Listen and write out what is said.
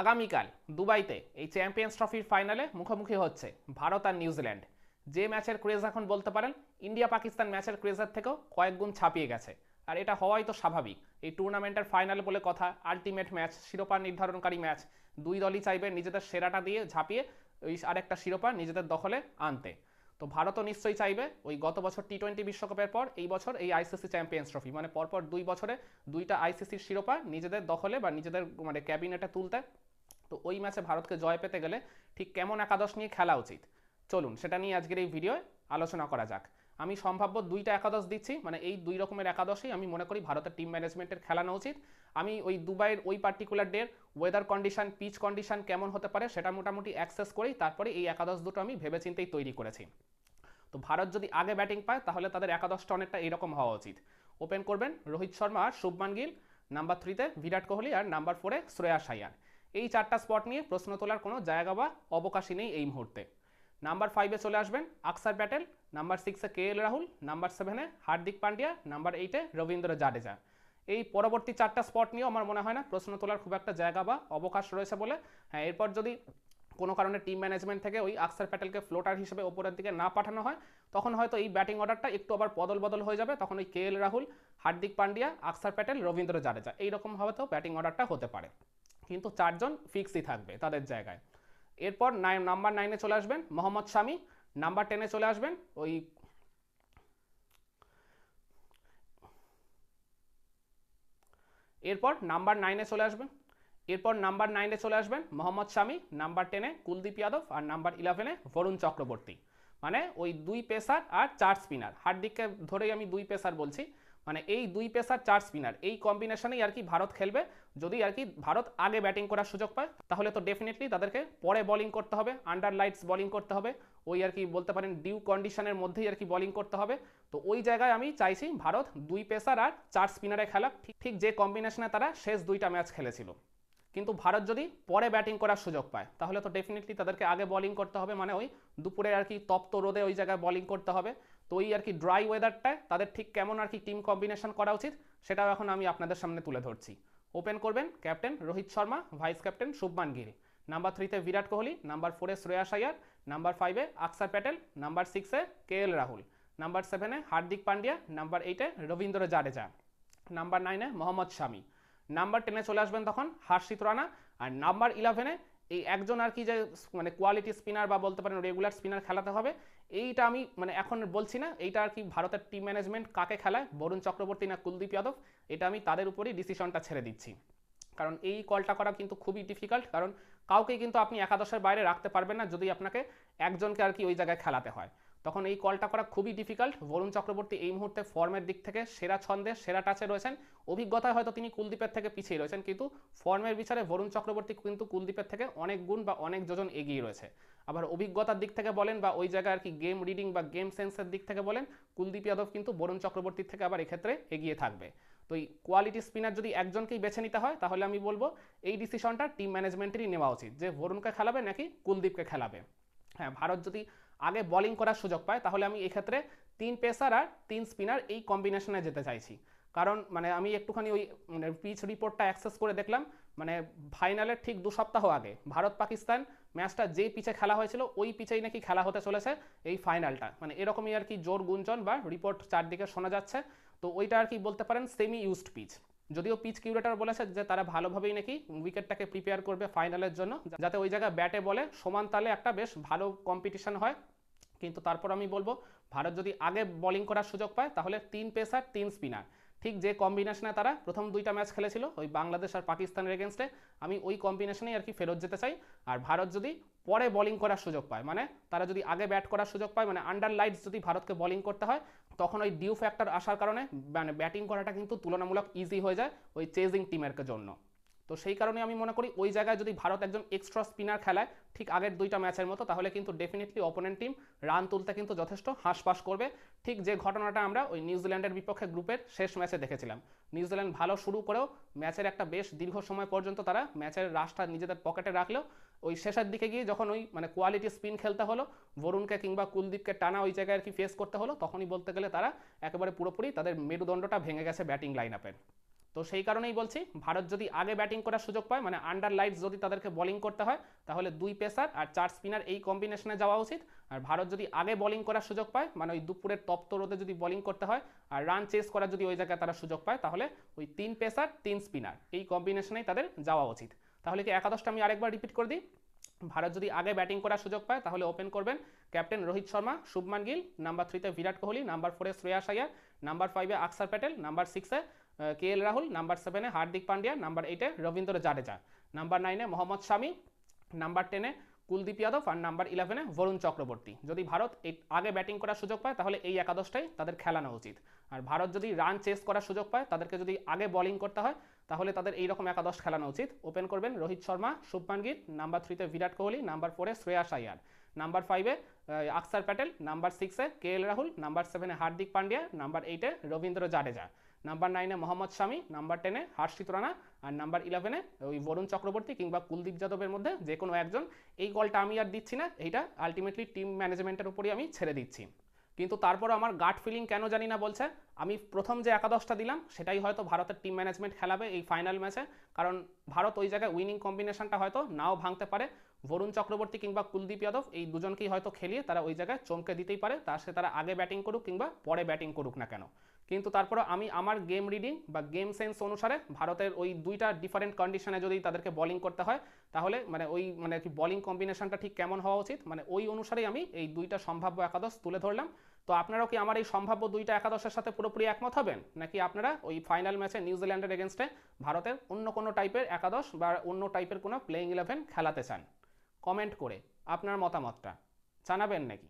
আগামীকাল দুবাইতে এই চ্যাম্পিয়ন্স ট্রফির ফাইনালে মুখোমুখি হচ্ছে ভারত আর নিউজিল্যান্ড। যে ম্যাচের ক্রেজ এখন বলতে পারেন ইন্ডিয়া পাকিস্তান ম্যাচের ক্রেজের থেকেও কয়েক গুণ ছাপিয়ে গেছে। আর এটা হওয়াই তো স্বাভাবিক। এই টুর্নামেন্টের ফাইনাল বলে কথা, আলটিমেট ম্যাচ, শিরোপা নির্ধারণকারী ম্যাচ, দুই দলই চাইবে নিজেদের সেরাটা দিয়ে ঝাঁপিয়ে ওই আরেকটা শিরোপা নিজেদের দখলে আনতে। তো ভারতও নিশ্চয়ই চাইবে ওই গত বছর টি টোয়েন্টি বিশ্বকাপের পর এই বছর এই আইসিসি চ্যাম্পিয়ন্স ট্রফি। মানে পরপর দুই বছরে দুইটা আইসিসির শিরোপা নিজেদের দখলে বা নিজেদের মানে ক্যাবিনেটে তুলতে তো ওই ম্যাচে ভারতকে জয় পেতে গেলে ঠিক কেমন একাদশ নিয়ে খেলা উচিত? চলুন, সেটা নিয়ে আজকের এই ভিডিওয় আলোচনা করা যাক। আমি সম্ভাব্য দুইটা একাদশ দিচ্ছি মানে এই দুই রকমের একাদশই আমি মনে করি ভারতের টিম ম্যানেজমেন্টের খেলানো উচিত। আমি ওই দুবাইয়ের ওই পার্টিকুলার ডের ওয়েদার কন্ডিশন পিচ কন্ডিশন কেমন হতে পারে সেটা মোটামুটি অ্যাক্সেস করেই তারপরে এই একাদশ দুটো আমি ভেবেচিন্তেই তৈরি করেছি। তো ভারত যদি আগে ব্যাটিং পায়, তাহলে তাদের একাদশটা অনেকটা এরকম হওয়া উচিত। ওপেন করবেন রোহিত শর্মা আর শুভমান গিল নাম্বার থ্রিতে বিরাট কোহলি আর নাম্বার ফোরে শ্রেয়া আয়ার এই চারটা স্পট নিয়ে প্রশ্ন তোলার কোনো জায়গা বা অবকাশই নেই এই মুহূর্তে। নাম্বার ফাইভে চলে আসবেন আকসার প্যাটেল নাম্বার সিক্সে কে এল রাহুল নাম্বার সেভেনে হার্দিক পান্ডিয়া নাম্বার এইটে রবীন্দ্র জাডেজা এই পরবর্তী চারটা স্পট নিয়েও আমার মনে হয় না প্রশ্ন তোলার খুব একটা জায়গা বা অবকাশ রয়েছে বলে। হ্যাঁ এরপর যদি কোনো কারণে টিম ম্যানেজমেন্ট থেকে ওই আকসার প্যাটেলকে ফ্লোটার হিসেবে ওপরের দিকে না পাঠানো হয়, তখন হয়তো এই ব্যাটিং অর্ডারটা একটু আবার বদল বদল হয়ে যাবে। তখন ওই কে এল রাহুল হার্দিক পান্ডিয়া আকসার প্যাটেল রবীন্দ্র জাডেজা এইরকম হয়তো ব্যাটিং অর্ডারটা হতে পারে। কিন্তু চারজন ফিক্সই থাকবে তাদের জায়গায়। এরপর নাইন নাম্বার নাইনে চলে আসবেন, মোহাম্মদ শামি। নাম্বার টেনে চলে আসবেন, ওই এরপর নাম্বার নাইনে চলে আসবেন, এরপর নাম্বার নাইনে চলে আসবেন, মোহাম্মদ শামি। নাম্বার টেনে কুলদীপ যাদব আর নাম্বার ইলেভেনে বরুণ চক্রবর্তী। মানে ওই দুই পেসার আর চার স্পিনার হার্দিককে ধরেই আমি দুই পেসার বলছি। মানে এই দুই পেসার চার স্পিনার, এই কম্বিনেশনেই আর কি ভারত খেলবে। যদি আর কি ভারত আগে ব্যাটিং করার সুযোগ পায়, তাহলে তো ডেফিনেটলি তাদেরকে পরে বোলিং করতে হবে আন্ডার লাইটস বোলিং করতে হবে। ওই আর কি বলতে পারেন ডিউ কন্ডিশনের মধ্যেই আর কি বোলিং করতে হবে। তো ওই জায়গায় আমি চাইছি ভারত দুই পেসার আর চার স্পিনারে খেলা। ঠিক ঠিক যে কম্বিনেশনে তারা শেষ দুইটা ম্যাচ খেলেছিল। কিন্তু ভারত যদি পরে ব্যাটিং করার সুযোগ পায়, তাহলে তো ডেফিনেটলি তাদেরকে আগে বোলিং করতে হবে মানে ওই দুপুরে আর কি তপ্ত রোদে ওই জায়গায় বোলিং করতে হবে। তো ওই আর কি ড্রাই ওয়েদারটায় তাদের ঠিক কেমন আর কি টিম কম্বিনেশন করা উচিত সেটাও এখন আমি আপনাদের সামনে তুলে ধরছি। ওপেন করবেন captain Rohit Sharma vice captain Shubman Gill. Number থ্রিতে বিরাট কোহলি নাম্বার ফোরে শ্রেয়াস আয়ার নাম্বার ফাইভে আকসার প্যাটেল নাম্বার সিক্সে কে এল রাহুল। নাম্বার সেভেনে হার্দিক পান্ডিয়া নাম্বার এইটে রবীন্দ্র জাডেজা। নাম্বার নাইনে মোহাম্মদ শামি। নাম্বার টেনে চলে আসবেন তখন, হার্ষিত রানা। আর নাম্বার ইলেভেনে এই একজন আর কি যে মানে কোয়ালিটি স্পিনার বা বলতে পারেন রেগুলার স্পিনার খেলাতে হবে, এইটা আমি মানে এখন বলছি না, এইটা আর কি ভারতের টিম ম্যানেজমেন্ট কাকে খেলায়, বরুণ চক্রবর্তী না কুলদীপ যাদব, এটা আমি তাদের উপরেই ডিসিশনটা ছেড়ে দিচ্ছি। কারণ এই কলটা করা কিন্তু খুবই ডিফিকাল্ট কারণ কাউকেই কিন্তু আপনি একাদশের বাইরে রাখতে পারবেন না যদি আপনাকে একজনকে আর কি ওই জায়গায় খেলাতে হয়। তখন এই কলটা করা খুবই ডিফিকাল্ট বরুণ চক্রবর্তী এই মুহূর্তে ফর্মের দিক থেকে সেরা ছন্দে, সেরা টাচে রয়েছেন। অভিজ্ঞতায় হয়তো তিনি কুলদীপের থেকে পিছিয়ে রয়েছেন, কিন্তু ফর্মের বিচারে বরুণ চক্রবর্তী কিন্তু কুলদীপের থেকে অনেক গুণ বা অনেক যোজন এগিয়ে রয়েছে। আবার অভিজ্ঞতার দিক থেকে বলেন বা ওই জায়গায় আর কি গেম রিডিং বা গেম সেন্সের দিক থেকে বলেন, কুলদীপ যাদব কিন্তু বরুণ চক্রবর্তীর থেকে আবার এক্ষেত্রে এগিয়ে থাকবে। তো এই কোয়ালিটি স্পিনার যদি একজনকেই বেছে নিতে হয়, তাহলে আমি বলব এই ডিসিশনটা টিম ম্যানেজমেন্টেরই নেওয়া উচিত যে বরুণকে খেলাবে নাকি কুলদীপকে খেলাবে। হ্যাঁ ভারত যদি আগে বোলিং করার সুযোগ পায়, তাহলে আমি এক্ষেত্রে তিন পেসার আর তিন স্পিনার এই কম্বিনেশনে যেতে চাইছি। কারণ মানে আমি একটুখানি ওই মানে পিচ রিপোর্টটা অ্যাক্সেস করে দেখলাম মানে ফাইনালের ঠিক দু সপ্তাহ আগে ভারত পাকিস্তান ম্যাচটা যেই পিচে খেলা হয়েছিল, ওই পিচেই নাকি খেলা হতে চলেছে এই ফাইনালটা মানে এরকমই আর কি জোর গুঞ্জন বা রিপোর্ট চারদিকে শোনা যাচ্ছে, তো ওইটা আর কি বলতে পারেন সেমি ইউজড পিচ যদিও পিচ কিউরেটার বলেছে যে তারা ভালোভাবেই নাকি উইকেটটাকে প্রিপেয়ার করবে ফাইনালের জন্য, যাতে ওই জায়গায় ব্যাটে বলে সমান তালে একটা বেশ ভালো কম্পিটিশন হয়। কিন্তু তারপর আমি বলব, ভারত যদি আগে বোলিং করার সুযোগ পায়, তাহলে তিন পেসার তিন স্পিনার ঠিক যে কম্বিনেশনে তারা প্রথম দুইটা ম্যাচ খেলেছিল, ওই বাংলাদেশ আর পাকিস্তানের এগেনস্টে আমি ওই কম্বিনেশনেই আর কি ফেরত যেতে চাই। আর ভারত যদি পরে বলিং করার সুযোগ পায় মানে তারা যদি আগে ব্যাট করার সুযোগ পায় মানে আন্ডার লাইটস যদি ভারতকে বলিং করতে হয়, তখন ওই ডিউ ফ্যাক্টর আসার কারণে মানে ব্যাটিং করাটা কিন্তু তুলনামূলক ইজি হয়ে যায় ওই চেজিং টিমের জন্য। তো সেই কারণে আমি মনে করি ওই জায়গায় যদি ভারত একজন এক্সট্রা স্পিনার খেলায়, ঠিক আগের দুইটা ম্যাচের মতো, তাহলে কিন্তু ডেফিনেটলি অপোনেন্ট টিম রান তুলতে কিন্তু যথেষ্ট হাঁসপাস করবে। ঠিক যে ঘটনাটা আমরা ওই নিউজিল্যান্ডের বিপক্ষে গ্রুপের শেষ ম্যাচে দেখেছিলাম। নিউজিল্যান্ড ভালো শুরু করেও ম্যাচের একটা বেশ দীর্ঘ সময় পর্যন্ত তারা ম্যাচের রাশটা নিজেদের পকেটে রাখলেও, ওই শেষের দিকে গিয়ে যখন ওই মানে কোয়ালিটি স্পিন খেলতে হলো, বরুণকে কিংবা কুলদীপকে টানা ওই জায়গায় আর কি ফেস করতে হলো, তখনই বলতে গেলে তারা একেবারে পুরোপুরি তাদের মেরুদণ্ডটা ভেঙে গেছে ব্যাটিং লাইন আপের তো সেই কারণেই বলছি, ভারত যদি আগে ব্যাটিং করার সুযোগ পায় মানে আন্ডার লাইটস যদি তাদেরকে বোলিং করতে হয়, তাহলে দুই পেসার আর চার স্পিনার এই কম্বিনেশনে যাওয়া উচিত। আর ভারত যদি আগে বোলিং করার সুযোগ পায় মানে ওই দুপুরের তপ্ত রোদে যদি বোলিং করতে হয়, আর রান চেস করার যদি ওই জায়গায় তারা সুযোগ পায়, তাহলে ওই তিন পেসার, তিন স্পিনার এই কম্বিনেশনেই তাদের যাওয়া উচিত। তাহলে কি একাদশটা আমি আরেকবার রিপিট করে দিই? ভারত যদি আগে ব্যাটিং করার সুযোগ পায়, তাহলে ওপেন করবেন ক্যাপ্টেন রোহিত শর্মা, শুভমান গিল নাম্বার থ্রিতে বিরাট কোহলি নাম্বার ফোরে শ্রেয়াস আয়ার নাম্বার ফাইভে আকসার প্যাটেল নাম্বার সিক্সে কে এল রাহুল? নাম্বার সেভেনে হার্দিক পান্ডিয়া, নাম্বার এইটে রবীন্দ্র জাডেজা, নাম্বার নাইনে মোহাম্মদ শামি, নাম্বার টেনে কুলদীপ যাদব আর নাম্বার ইলেভেনে বরুণ চক্রবর্তী। যদি ভারত এই আগে ব্যাটিং করার সুযোগ পায়, তাহলে এই একাদশটাই তাদের খেলানো উচিত। আর ভারত যদি রান চেস করার সুযোগ পায়, তাদেরকে যদি আগে বোলিং করতে হয়, তাহলে তাদের এইরকম একাদশ খেলানো উচিত। ওপেন করবেন রোহিত শর্মা, শুভমান গিল, নাম্বার থ্রিতে বিরাট কোহলি, নাম্বার ফোরে শ্রেয়াস আয়ার নাম্বার ফাইভে আকসার প্যাটেল, নাম্বার সিক্সে কে এল রাহুল, নাম্বার সেভেনে হার্দিক পান্ডিয়া, নাম্বার এইটে রবীন্দ্র জাডেজা। নাম্বার নাইনে মোহাম্মদ শামি নাম্বার টেনে হর্ষিত রানা আর নাম্বার ইলেভেনে ওই বরুণ চক্রবর্তী কিংবা কুলদীপ যাদবের মধ্যে যে কোনো একজন। এই গলটা আমি আর দিচ্ছি না, এইটা আলটিমেটলি টিম ম্যানেজমেন্টের উপরই আমি ছেড়ে দিচ্ছি। কিন্তু তারপর আমার গাট ফিলিং কেন জানি না বলছে। আমি প্রথম যে একাদশটা দিলাম, সেটাই হয়তো ভারতের টিম ম্যানেজমেন্ট খেলাবে এই ফাইনাল ম্যাচে কারণ ভারত ওই জায়গায় উইনিং কম্বিনেশনটা হয়তো নাও ভাঙতে পারে। বরুণ চক্রবর্তী কিংবা কুলদীপ যাদব এই দুজনকেই হয়তো খেলিয়ে তারা ওই জায়গায় চমকে দিতেই পারে। তার সে তারা আগে ব্যাটিং করুক কিংবা পরে ব্যাটিং করুক না কেন। কিন্তু তারপরে আমি আমার গেম রিডিং বা গেম সেন্স অনুসারে ভারতের ওই দুইটা ডিফারেন্ট কন্ডিশনে যদি তাদেরকে বোলিং করতে হয়, তাহলে মানে ওই মানে কি বোলিং কম্বিনেশনটা ঠিক কেমন হওয়া উচিত? মানে ওই অনুসারেই আমি এই দুইটা সম্ভাব্য একাদশ তুলে ধরলাম। তো আপনারাও কি আমার এই সম্ভাব্য দুইটা একাদশের সাথে পুরোপুরি একমত হবেন? নাকি আপনারা ওই ফাইনাল ম্যাচে নিউজিল্যান্ডের এগেনস্টে ভারতের অন্য কোনো টাইপের একাদশ বা অন্য টাইপের কোনো প্লেইং ইলেভেন খেলাতে চান? কমেন্ট করে আপনার মতামতটা জানাবেন নাকি?